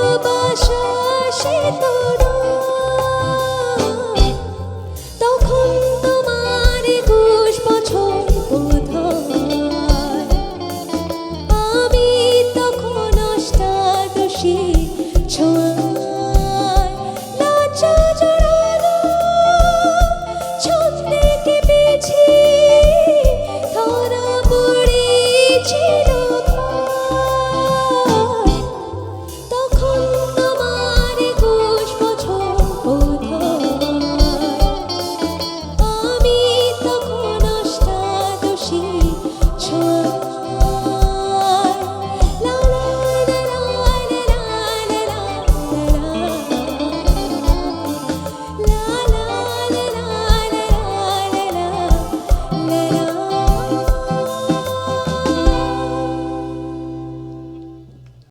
ভালোবাসা সে তোর